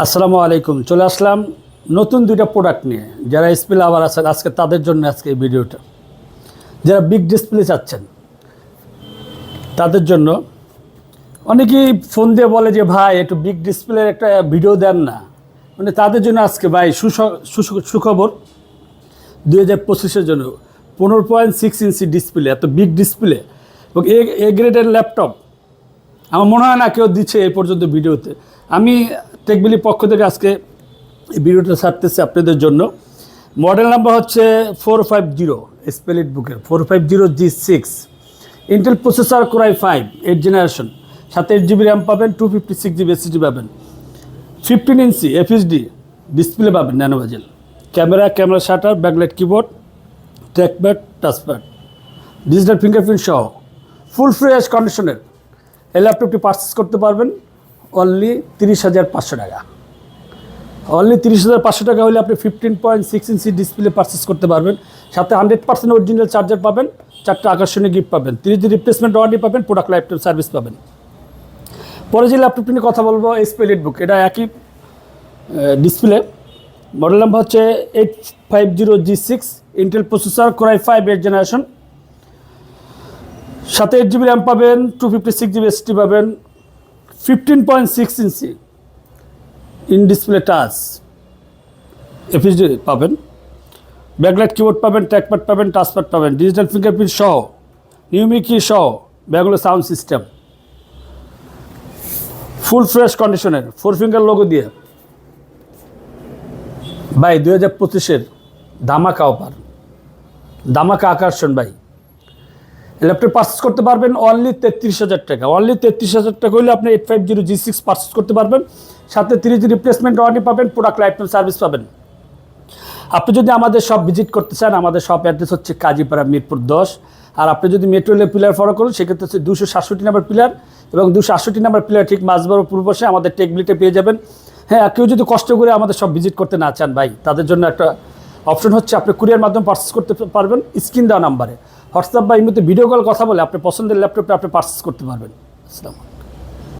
আসসালামু আলাইকুম। চলে আসলাম নতুন দুইটা প্রোডাক্ট নিয়ে। যারা স্পিল আবার আছেন, আজকে তাদের জন্য আজকে এই ভিডিওটা। যারা বিগ ডিসপ্লে চাচ্ছেন, তাদের জন্য অনেকেই ফোন দিয়ে বলে যে, ভাই, একটু বিগ ডিসপ্লের একটা ভিডিও দেন না। মানে তাদের জন্য আজকে ভাই সুখবর। দুই হাজার পঁচিশের জন্য পনেরো পয়েন্ট সিক্স ইঞ্চি ডিসপ্লে এত বিগ ডিসপ্লে এবং এ গ্রেডের ল্যাপটপ আমার মনে হয় না কেউ দিচ্ছে এই পর্যন্ত ভিডিওতে আমি টেকবিলির পক্ষ থেকে আজকে এই ভিডিওটা ছাড়তেছি আপনাদের জন্য। মডেল নাম্বার হচ্ছে ফোর ফাইভ জিরো স্পেলিট বুকের four five zero G six Intel processor core i five eight generation সাথে এইট জিবি র্যাম পাবেন two fifty six GB SSD পাবেন। ফিফটিন ইঞ্চি এফএসডি ডিসপ্লে পাবেন nano bezel camera camera shutter backlight keyboard trackpad touchpad digital fingerprint সহ। Full fresh কন্ডিশনের এই ল্যাপটপটি purchase করতে পারবেন। অনলি তিরিশ হাজার পাঁচশো টাকা। অনলি তিরিশ হাজার পাঁচশো টাকা হলে আপনি fifteen point six inch display purchase করতে পারবেন। সাথে হান্ড্রেড পার্সেন্ট অরিজিনাল চার্জার পাবেন, চারটে আকর্ষণীয় গিফট পাবেন তিরিশ রিপ্লেসমেন্ট ওয়ারেন্টি পাবেন প্রোডাক্ট লাইফ টাইম সার্ভিস পাবেন। পরে যে ল্যাপটপটি নিয়ে কথা বলব স্পেলিট বুক এটা একই ডিসপ্লে মডেল নাম্বার হচ্ছে eight five zero G six Intel processor core i five eight generation সাথে এইট জিবি র্যাম পাবেন two fifty six GB SSD পাবেন fifteen point six inch in display touch FHD পাবেন। Backlight keyboard পাবেন trackpad পাবেন touchpad পাবেন। Digital fingerprint সহ, নিউমিকি সহ ব্যাগুলো সাউন্ড সিস্টেম ফুল ফ্রেশ কন্ডিশনের ফোর ফিঙ্গার লোগো দিয়ে। ভাই, দুই হাজার পঁচিশের ধামাকা অফার ধামাকা আকর্ষণ ভাই। ল্যাপটপ পারচেস করতে পারবেন অনলি তেত্রিশ হাজার টাকা। অনলি তেত্রিশ হাজার টাকা হলে আপনি eight five zero G six purchase করতে পারবেন। সাথে তিরিশ রিপ্লেসমেন্ট ওয়ারেন্টি পাবেন প্রোডাক্ট লাইফ সার্ভিস পাবেন। আপনি যদি আমাদের সব ভিজিট করতে চান, আমাদের সব অ্যাড্রেস হচ্ছে কাজীপাড়া মিরপুর দশ। আর আপনি যদি মেট্রো রেলের পিলার ফলো করুন, সেক্ষেত্রে হচ্ছে দুশো সাতষট্টি নাম্বার পিলার এবং দুশো আটষট্টি নাম্বার পিলার ঠিক মাঝবড় পূর্ব পাশে আমাদের টেকবিলিতে পেয়ে যাবেন। হ্যাঁ কেউ যদি কষ্ট করে আমাদের সব ভিজিট করতে না চান ভাই, তাদের জন্য একটা অপশন হচ্ছে আপনি কুরিয়ার মাধ্যমে পার্সেস করতে পারবেন, স্ক্রিন দেওয়া নাম্বারে। হোয়াটসঅ্যাপ বা এমনিতে ভিডিও কল কথা বলে আপনি পছন্দের ল্যাপটপটা আপনি পার্সেস করতে পারবেন। আসসালাম